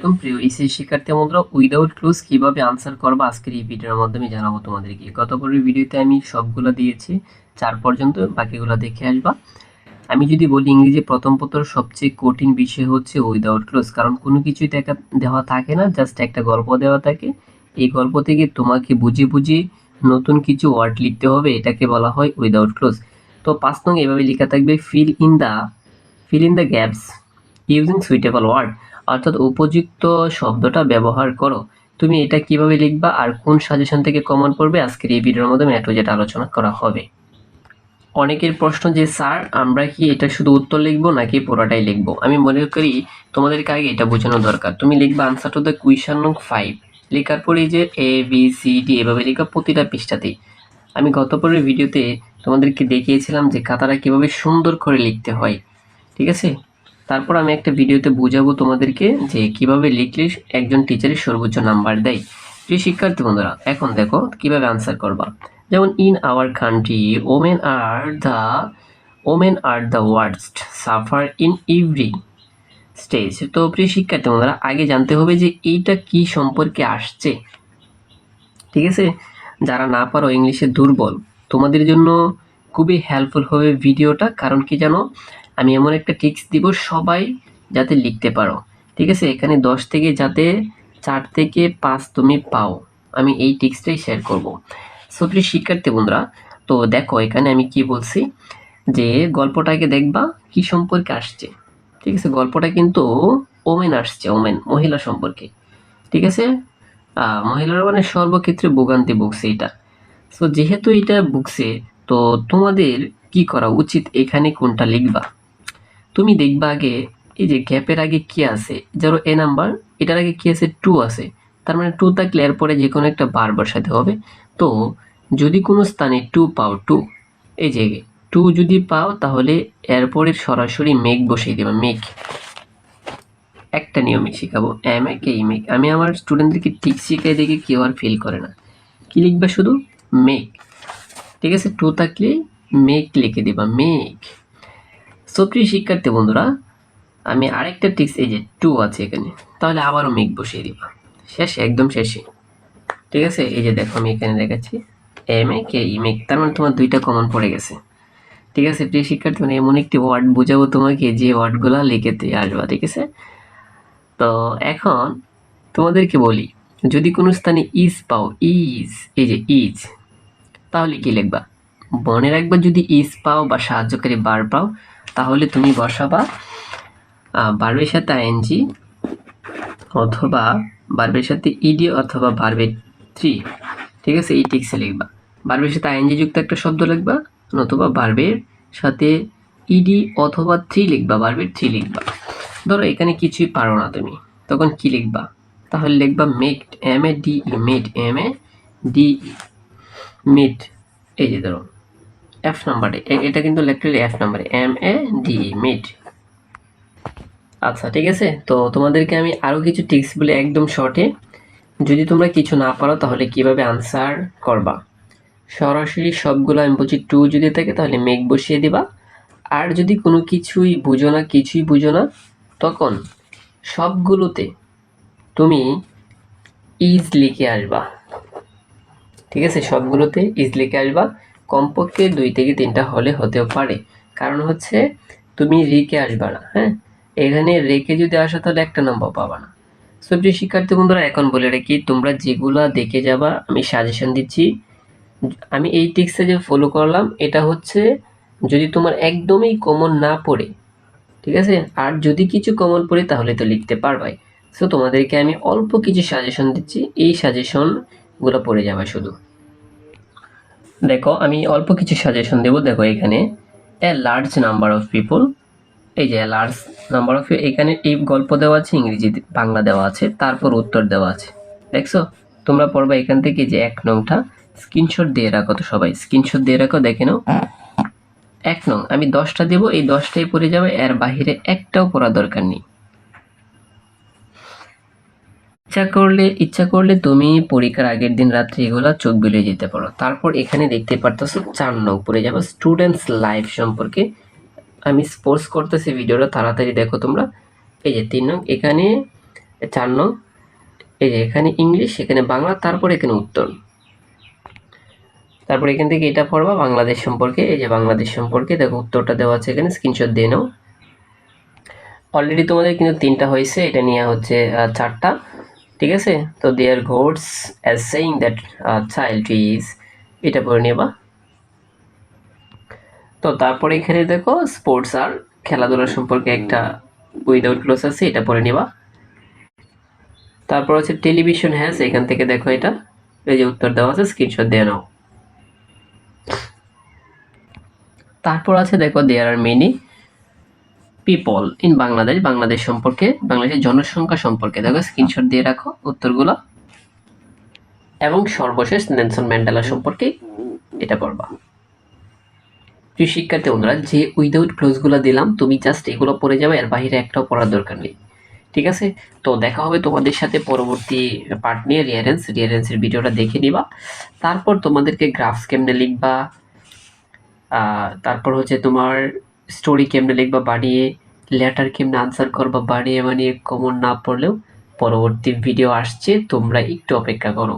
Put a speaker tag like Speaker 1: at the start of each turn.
Speaker 1: একদম প্রিয় ইসি শিক্ষার্থী বন্ধুরা উইদাউট ক্লোজ কীভাবে আনসার করবা আজকের এই ভিডিওর মাধ্যমে জানাব তোমাদেরকে। গত পরের ভিডিওতে আমি সবগুলো দিয়েছি, চার পর্যন্ত, বাকিগুলো দেখে আসবা। আমি যদি বলি ইংরেজি প্রথম পত্র সবচেয়ে কঠিন বিষয় হচ্ছে উইদাউট ক্লোজ কারণ কোনো কিছুই দেখা, দেওয়া থাকে না জাস্ট একটা গল্প দেওয়া থাকে। এই গল্প থেকে তোমাকে বুঝে বুঝে নতুন কিছু ওয়ার্ড লিখতে হবে, এটাকে বলা হয় উইদাউট ক্লোজ তো পাঁচ নং এভাবে লেখা থাকবে fill in the fill in the gaps using suitable word অর্থাৎ উপযুক্ত শব্দটা ব্যবহার করো। তুমি এটা কীভাবে লিখবা আর কোন সাজেশন থেকে কমন পড়বে আজকের এই ভিডিওর মাধ্যমে একটু যেটা আলোচনা করা হবে। অনেকের প্রশ্ন যে, স্যার, আমরা কি এটা শুধু উত্তর লিখব নাকি পুরোটাই লিখব? আমি মনে করি তোমাদেরকে আগে এটা বোঝানো দরকার। তুমি লিখবা আনসার টু দ্য কুইশন নং ফাইভ লেখার পরে যে এ বি সি ডি এভাবে লেখা প্রতিটা পৃষ্ঠাতেই। আমি গত পরের ভিডিওতে তোমাদেরকে দেখিয়েছিলাম যে খাতাটা কীভাবে সুন্দর করে লিখতে হয়। ঠিক আছে? তারপর আমি একটা ভিডিওতে বোঝাবো তোমাদেরকে যে কীভাবে লিখলে একজন টিচারের সর্বোচ্চ নাম্বার দেয়। প্রিয় শিক্ষার্থী বন্ধুরা, এখন দেখো কীভাবে আনসার করবা। যেমন in our country women are the women are the worst suffer in every stage তো প্রিয় শিক্ষার্থী বন্ধুরা, আগে জানতে হবে যে এইটা কি সম্পর্কে আসছে। ঠিক আছে? যারা না পারো ইংলিশে দুর্বল, তোমাদের জন্য খুবই হেল্পফুল হবে ভিডিওটা। কারণ কি জানো? আমি এমন একটা টিক্স দিব, সবাই যাতে লিখতে পারো। ঠিক আছে? এখানে দশ থেকে যাতে চার থেকে পাঁচ তুমি পাও। আমি এই টিক্সটাই শেয়ার করব। সো প্রিয় শিক্ষার্থী বন্ধুরা, তো দেখো, এখানে আমি কি বলছি? যে গল্পটাকে দেখবা কি সম্পর্কে আসছে। ঠিক আছে? গল্পটা কিন্তু ওমেন আসছে, ওমেন, মহিলা সম্পর্কে। ঠিক আছে? মহিলারা মানে সর্বক্ষেত্রে ভোগান্তি ভুগছে এটা। সো যেহেতু এটা ভুগছে, তো তোমাদের কি করা উচিত? এখানে কোনটা লিখবা? তুমি দেখবা আগে, এই যে গ্যাপের আগে কি আছে? ধরো এ নাম্বার এটার আগে কি আছে? টু আছে। তার মানে টু থাকলে এরপরে যে কোনো একটা বার বসাতে হবে। তো যদি কোনো স্থানে টু পাও টু এই যে টু যদি পাও, তাহলে এরপরে সরাসরি মেঘ বসিয়ে দেবা মেঘ একটা নিয়মে শেখাবো এম কে মেঘ আমি আমার স্টুডেন্টদেরকে ঠিক শিখাই দেখে কেউ আর ফিল করে না। কি লিখবা শুধু? মেঘ ঠিক আছে? টু থাকলে মেঘ লিখে দিবা মেঘ সো প্রিয় শিক্ষার্থী বন্ধুরা, আমি আরেকটা টিক্স এই যে টু আছে এখানে, তাহলে আবারও মেঘ বসিয়ে দিবা। শেষে, একদম শেষে। ঠিক আছে? এই যে দেখো, আমি এখানে দেখাচ্ছি। এম এ কে ই মেঘ। তার মানে তোমার দুইটা কমন পড়ে গেছে। ঠিক আছে, প্রিয় শিক্ষার্থী মানে এমন একটি ওয়ার্ড বোঝাবো তোমাকে যে ওয়ার্ডগুলো লিখেতে আসবা, ঠিক আছে? তো এখন তোমাদেরকে বলি, যদি কোনো স্থানে ইজ পাও ইজ এই যে ইজ তাহলে কি লিখবা? মনে রাখবা যদি ইজ পাও বা সাহায্যকারী বার পাও তাহলে তুমি বসাবা বার্বের সাথে আইএনজি অথবা বার্বের সাথে ইডি অথবা বার্বের থ্রি, ঠিক আছে? এই টিক্সে লিখবা। বার্বের সাথে আইএনজি যুক্ত একটা শব্দ লিখবা, নতুবা বার্বের সাথে ইডি অথবা থ্রি লিখবা, বার্বের থ্রি লিখবা। ধরো এখানে কিছুই পারো না তুমি, তখন কি লিখবা? তাহলে লিখবা make M A D E made M A D meet এই যে ধরো এফ নাম্বারে এটা কিন্তু লেখলে এফ নাম্বারে এম এ। ডি মিড আচ্ছা ঠিক আছে? তো তোমাদেরকে আমি আরও কিছু টিপস বলে একদম শর্টে যদি তোমরা কিছু না পারো, তাহলে কীভাবে আনসার করবা? সরাসরি সবগুলো আমি বলছি টু যদি থাকে, তাহলে মেঘ বসিয়ে দিবা। আর যদি কোনো কিছুই বুঝো না, কিছুই বুঝো না, তখন সবগুলোতে তুমি ইজ লিখে আসবা। ঠিক আছে? সবগুলোতে ইজ লিখে আসবা। কমপক্ষে দুই থেকে তিনটা হলে হতেও পারে। কারণ হচ্ছে, তুমি রেখে আসবা না হ্যাঁ? এখানে রেখে যদি আসো, তাহলে একটা নম্বর পাবা না। সো প্রিয় শিক্ষার্থী বন্ধুরা, এখন বলে রাখি, তোমরা যেগুলা দেখে যাবা, আমি সাজেশন দিচ্ছি। আমি এই টিক্সে যে ফলো করলাম, এটা হচ্ছে যদি তোমার একদমই কমন না পড়ে, ঠিক আছে? আর যদি কিছু কমন পড়ে, তাহলে তো লিখতে পারবাই। সো তোমাদেরকে আমি অল্প কিছু সাজেশন দিচ্ছি, এই সাজেশনগুলো পড়ে যাবে শুধু। দেখো, আমি অল্প কিছু সাজেশন দেবো। দেখো, এখানে a large number of people এই যে লার্জ নাম্বার অফ এখানে এই গল্প দেওয়া আছে, ইংরেজি বাংলা দেওয়া আছে, তারপর উত্তর দেওয়া আছে। দেখছ? তোমরা পড়বা এখান থেকে যে এক নংটা স্ক্রিনশট দিয়ে রাখো তো সবাই স্ক্রিনশট দিয়ে রাখো, দেখে নাও। এক নং, আমি দশটা দেবো, এই দশটাই পড়ে যাবে, এর বাহিরে একটাও পড়া দরকার নেই। ইচ্ছা করলে ইচ্ছা করলে তুমি পরীক্ষার আগের দিন রাত্রে এগুলা চোখ বিলিয়ে যেতে পারো। তারপর এখানে দেখতে পারতেছো চার নং পড়ে যাবে। স্টুডেন্টস লাইফ সম্পর্কে আমি স্পোর্টস করতেছি, ভিডিওটা তাড়াতাড়ি দেখো তোমরা। এই যে তিন নং, এখানে চার নং, এই যে এখানে ইংলিশ, এখানে বাংলা, তারপর এখানে উত্তর। তারপর এখান থেকে এটা পড়বা বাংলাদেশ সম্পর্কে। এই যে বাংলাদেশ সম্পর্কে, দেখো উত্তরটা দেওয়া আছে এখানে স্ক্রিনশট দিয়ে নাও। অলরেডি তোমাদের কিন্তু তিনটা হয়েছে, এটা নিয়ে হচ্ছে চারটা। ঠিক আছে? তো there goods as saying that child is এটা পড়ে নেবা। তো তারপরে এখানে দেখো স্পোর্টস আর খেলাধুলা সম্পর্কে একটা উইদাউট ক্লোজ আছে, এটা পড়ে নেবা। তারপর হচ্ছে টেলিভিশন হ্যাজ এখান থেকে দেখো এটা। এই যে উত্তর দেওয়া আছে স্ক্রিনশট দিয়ে নাও। তারপর আছে দেখো there are many people in Bangladesh Bangladesh সম্পর্কে বাংলাদেশের জনসংখ্যা সম্পর্কে। দেখো স্ক্রিনশট দিয়ে রাখো উত্তরগুলো। এবং সর্বশেষ নেলসন ম্যান্ডেলা সম্পর্কে এটা পড়বা। প্রিয় শিক্ষার্থী বন্ধুরা, যে উইদাউট ক্লোজগুলো দিলাম, তুমি জাস্ট এগুলো পড়ে যাবে, এর বাইরে একটাও পড়ার দরকার নেই। ঠিক আছে? তো দেখা হবে তোমাদের সাথে পরবর্তী পার্ট নিয়ে রিয়ারেন্স রিয়ারেন্সের ভিডিওটা দেখে নিবা। তারপর তোমাদেরকে গ্রাফস কেমনে লিখবা তারপর হচ্ছে তোমার স্টোরি কেমনে লিখবা, বানিয়ে লেটার কেমনে আনসার করবা বানিয়ে বানিয়ে কমন না পড়লেও পরবর্তী ভিডিও আসছে, তোমরা একটু অপেক্ষা করো।